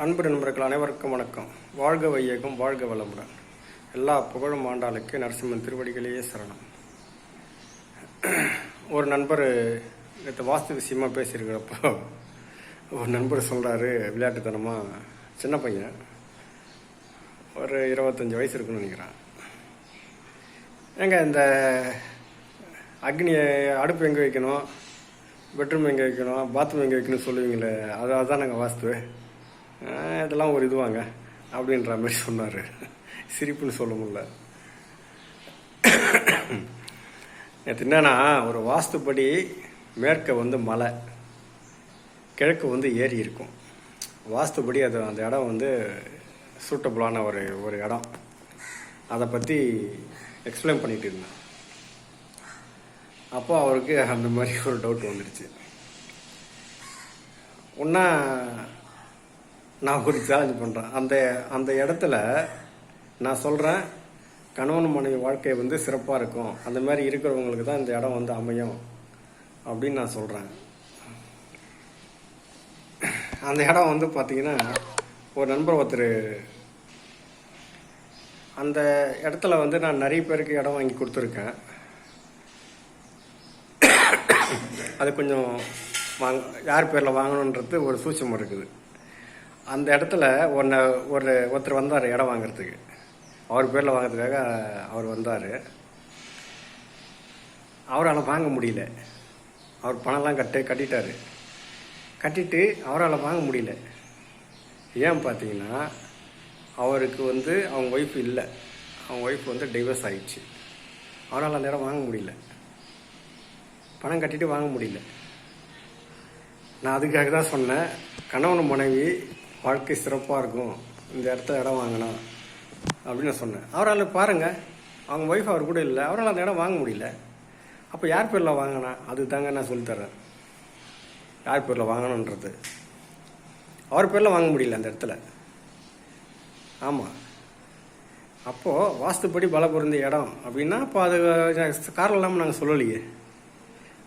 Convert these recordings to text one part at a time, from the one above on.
அன்பு நண்பர்கள் அனைவருக்கும் வணக்கம். வாழ்க வையகம் வாழ்க வளமுடன். எல்லா புகழும் ஆண்டாளுக்கு நரசிம்மன் திருவடிகளையே சரணம். ஒரு நண்பர் நேற்று வாஸ்து விஷயமா பேசியிருக்கிறப்போ ஒரு நண்பர் சொல்கிறாரு விளையாட்டுத்தனமாக சின்ன பையன் ஒரு இருபத்தஞ்சி வயசு இருக்குன்னு நினைக்கிறேன். ஏங்க இந்த அக்னியை அடுப்பு எங்கே வைக்கணும் பெட்ரூம் எங்கே வைக்கணும் பாத்ரூம் எங்கே வைக்கணும்னு சொல்லுவீங்களே அது அதுதான் நாங்கள் வாஸ்து? இதெல்லாம் ஒரு இதுவாங்க அப்படின்ற மாதிரி சொன்னார். சிரிப்புன்னு சொல்ல முடியல. நேற்று என்னன்னா ஒரு வாஸ்துப்படி மேற்க வந்து மலை கிழக்கு வந்து ஏரி இருக்கும். வாஸ்துப்படி அது அந்த இடம் வந்து சூட்டபுளான ஒரு ஒரு இடம். அதை பற்றி எக்ஸ்பிளைன் பண்ணிட்டு இருந்தேன். அப்போ அவருக்கு அந்த மாதிரி ஒரு டவுட் வந்துடுச்சு ஒன்றா நான் ஒரு சேலஞ்ச் பண்ணுறேன் அந்த அந்த இடத்துல நான் சொல்கிறேன் கணவன் மனைவி வாழ்க்கை வந்து சிறப்பாக இருக்கும். அந்த மாதிரி இருக்கிறவங்களுக்கு தான் இந்த இடம் வந்து அமையும் அப்படின்னு நான் சொல்கிறேன் அந்த இடம் வந்து பார்த்தீங்கன்னா ஒரு நண்பர் ஒருத்தர் அந்த இடத்துல வந்து நான் நிறைய பேருக்கு இடம் வாங்கி கொடுத்துருக்கேன். அது கொஞ்சம் வாங்க யார் பேரில் வாங்கணுன்றது ஒரு சூட்சம் இருக்குது. அந்த இடத்துல ஒன்று ஒரு ஒருத்தர் வந்தார் இடம் வாங்குறதுக்கு. அவர் பேரில் வாங்குறதுக்காக அவர் வந்தார். அவரால் வாங்க முடியல. அவர் பணம்லாம் கட்டு கட்டிட்டார். கட்டிட்டு அவரால் வாங்க முடியல. ஏன் பார்த்தீங்கன்னா அவருக்கு வந்து அவங்க ஒய்ஃப் இல்லை. அவங்க ஒய்ஃப் வந்து டைவர்ஸ் ஆகிடுச்சு அவரால் அந்த இடம் வாங்க முடியல. பணம் கட்டிட்டு வாங்க முடியல. நான் அதுக்காக தான் சொன்னேன். கணவன் மனைவி வாழ்க்கை சிறப்பாக இருக்கும். இந்த இடத்துல இடம் வாங்கினா அப்படின்னு நான் சொன்னேன். அவரால் பாருங்கள் அவங்க ஒய்ஃப் அவர் கூட இல்லை. அவரால் அந்த இடம் வாங்க முடியல. அப்போ யார் பேரில் வாங்கினா? அது தாங்க நான் சொல்லித்தரேன் யார் பேரில் வாங்கணுன்றது அவர் பேரில் வாங்க முடியல அந்த இடத்துல. ஆமாம் அப்போது வாஸ்துப்படி பல பொருந்த இடம் அப்படின்னா அப்போ அது காரணம் இல்லாமல் நாங்கள் சொல்லலையே.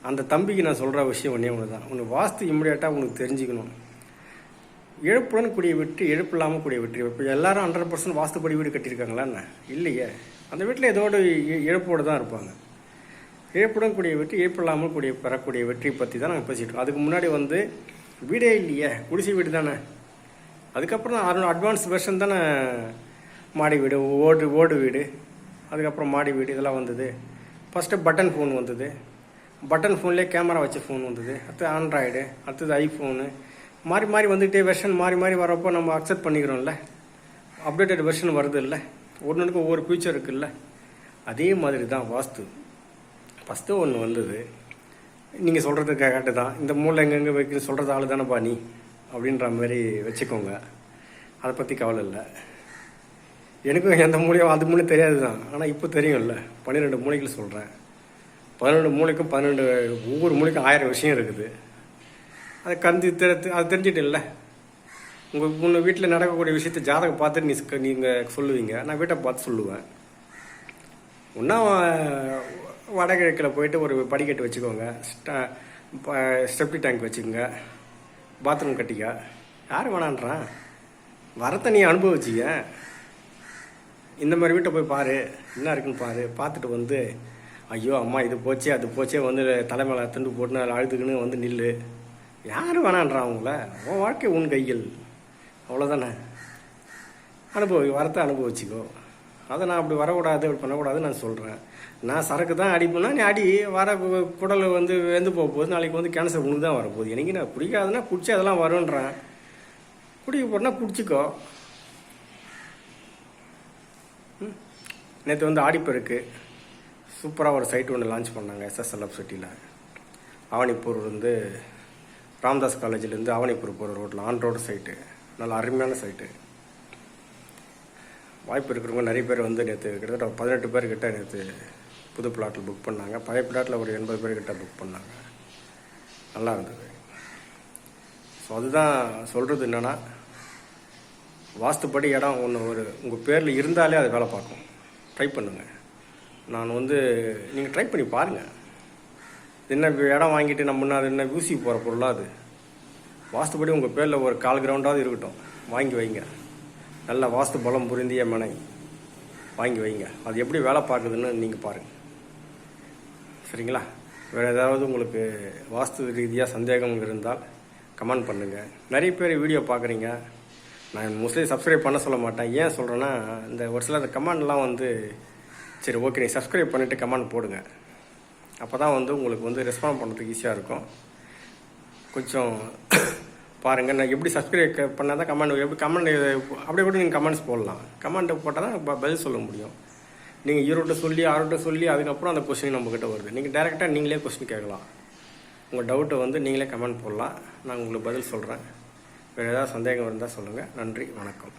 அந்த தம்பிக்கு நான் சொல்கிற விஷயம் ஒன்றே ஒன்று தான் உனக்கு வாஸ்து இம்மிடியேட்டாக உனக்கு தெரிஞ்சுக்கணும். இழப்புடன் கூடிய வெற்றி இழப்பு இல்லாமல் கூடிய வெற்றி. இப்போ எல்லாரும் ஹண்ட்ரட் பர்சன்ட் வாஸ்துப்படி வீடு கட்டியிருக்காங்களா என்ன? இல்லையே. அந்த வீட்டில் ஏதோட இ- இழப்போடு தான் இருப்பாங்க. இழப்புடன் கூடிய வெற்றி இழப்பு இல்லாமல் கூடிய பெறக்கூடிய வெற்றி பற்றி தான் நாங்கள் பேசிகிட்டு அதுக்கு முன்னாடி வந்து வீடே இல்லையே. குடிசை வீடு தானே. அதுக்கப்புறம் தான் அட்வான்ஸ் வெர்ஷன் தானே மாடி வீடு ஓடு ஓடு வீடு. அதுக்கப்புறம் மாடி வீடு இதெல்லாம் வந்தது. ஃபஸ்ட்டு பட்டன் ஃபோன் வந்தது. பட்டன் ஃபோன்லேயே கேமரா வச்ச ஃபோன் வந்தது. அடுத்து ஆண்ட்ராய்டு அடுத்தது ஐஃபோனு மாறி மாறி வந்துகிட்டே வெர்ஷன் மாறி மாறி வரப்போ நம்ம அக்செப்ட் பண்ணிக்கிறோம்ல. அப்டேட்டட் வெர்ஷன் வருது இல்லை ஒன்றுக்கு ஒவ்வொரு ஃபியூச்சர் இருக்குல்ல. அதே மாதிரி தான் வாஸ்து. ஃபஸ்ட்டு ஒன்று வந்தது நீங்கள் சொல்கிறது கரெக்டு தான். இந்த மூளை எங்கெங்கே வைக்கணும் சொல்கிறது ஆள் தானேப்பா நீ? அப்படின்ற மாதிரி வச்சுக்கோங்க. அதை பற்றி கவலை இல்லை. எனக்கும் எந்த மூலையும் அது மூணு தெரியாது தான். ஆனால் இப்போ தெரியும்ல. பன்னிரெண்டு மூலைகள் சொல்கிறேன் பதினெண்டு மூளைக்கும் பன்னெண்டு ஒவ்வொரு மூளைக்கும் ஆயிரம் விஷயம் இருக்குது. அதை கந்து தெரி அது தெரிஞ்சுட்டு இல்லை உங்கள் உங்கள் வீட்டில் நடக்கக்கூடிய விஷயத்த ஜாதகம் பார்த்துட்டு நீ நீங்கள் சொல்லுவீங்க. நான் வீட்டை பார்த்து சொல்லுவேன். ஒன்றா வடகிழக்கில் போயிட்டு ஒரு படிக்கட்டு வச்சுக்கோங்க. ஸ்டெப்டி டேங்க் வச்சுக்கோங்க. பாத்ரூம் கட்டிக்க. யார் வேணான்றான்? வரத்தை நீ அனுபவிச்சிக்க. இந்த மாதிரி வீட்டை போய் பாரு. என்ன இருக்குன்னு பாரு. பார்த்துட்டு வந்து ஐயோ அம்மா இது போச்சே அது போச்சே வந்து தலைமையில் துண்டு போட்டுன்னு அதில் அழுதுக்குன்னு வந்து நில்லு. யார் வேணான்றான் அவங்கள? உன் வாழ்க்கை உன் கையில். அவ்வளோதானே அனுபவி வரத்தை அனுபவிச்சுக்கோ. அதை நான் அப்படி வரக்கூடாது அப்படி பண்ணக்கூடாதுன்னு நான் சொல்கிறேன் நான் சரக்கு தான் அடிப்பேன்னா நீ அடி. வர கு- குடல் வந்து வெந்து போக போகுது. நாளைக்கு வந்து கேன்சர் உனக்கு தான் வரப்போகுது. எனக்கு நான் குடிக்காதுன்னா குடிச்சு அதெல்லாம் வருன்றேன் குடிக்க போறேன்னா குடிச்சிக்கோ. நேற்று வந்து ஆடிப்பெருக்கு. சூப்பராக ஒரு சைட் ஒன்று லான்ச் பண்ணாங்க எஸ்எஸ்எல்எஃப் சிட்டியில் ஆவணிப்பூர் வந்து ராம்தாஸ் காலேஜ்லேருந்து ஆவணிப்பூர் போகிற ரோட்டில் ஆன் ரோடு சைட்டு நல்ல அருமையான சைட்டு வாய்ப்பு இருக்கிறவங்க நிறைய பேர் வந்து நேற்று கிட்டத்தட்ட பதினெட்டு பேர் கிட்ட நேற்று புது பிளாட்டில் புக் பண்ணாங்க. பழைய பிளாட்டில் ஒரு எண்பது பேர் கிட்ட புக் பண்ணாங்க. நல்லா இருந்தது. ஸோ அதுதான் சொல்கிறது என்னென்னா வாஸ்துப்படி இடம் ஒன்று ஒரு உங்கள் பேரில் இருந்தாலே அது வேலை பார்க்கும். ட்ரை பண்ணுங்கள் நான் வந்து நீங்கள் ட்ரை பண்ணி பாருங்கள் என்ன இடம் வாங்கிட்டு நம்ம அது என்ன ஊசி போகிற பொருளாக அது? வாஸ்துப்படி உங்கள் பேரில் ஒரு கால் கிரவுண்டாவது இருக்கட்டும். வாங்கி வைங்க. நல்ல வாஸ்து பலம் புரிந்திய மனை. வாங்கி வைங்க. அது எப்படி வேலை பார்க்குதுன்னு நீங்கள் பாருங்கள் சரிங்களா? வேறு ஏதாவது உங்களுக்கு வாஸ்து ரீதியாக சந்தேகம் இருந்தால் கமெண்ட் பண்ணுங்கள் நிறைய பேர் வீடியோ பார்க்குறீங்க. நான் மோஸ்ட்லி சப்ஸ்கிரைப் பண்ண சொல்ல மாட்டேன். ஏன் சொல்கிறேன்னா இந்த ஒரு சில அந்த கமெண்ட்லாம் வந்து சரி ஓகே நீ சப்ஸ்கிரைப் பண்ணிவிட்டு கமெண்ட் போடுங்க. அப்போ தான் வந்து உங்களுக்கு வந்து ரெஸ்பாண்ட் பண்ணுறதுக்கு ஈஸியாக இருக்கும். கொஞ்சம் பாருங்கள் நான் எப்படி சப்ஸ்கிரைப் பண்ணால் தான் கமெண்ட் எப்படி கமெண்ட் அப்படியே கூட நீங்கள் கமெண்ட்ஸ் போடலாம். கமெண்ட் போட்டால் தான் பதில் சொல்ல முடியும். நீங்கள் ஈரோட்ட சொல்லி ஆரோட்ட சொல்லி அதுக்கப்புறம் அந்த கொஸ்டின் நம்மக்கிட்ட வருது. நீங்கள் டேரெக்டாக நீங்களே கொஸ்டின் கேட்கலாம். உங்கள் டவுட்டை வந்து நீங்களே கமெண்ட் போடலாம். நான் உங்களுக்கு பதில் சொல்கிறேன் வேறு ஏதாவது சந்தேகம் இருந்தால் சொல்லுங்கள் நன்றி வணக்கம்.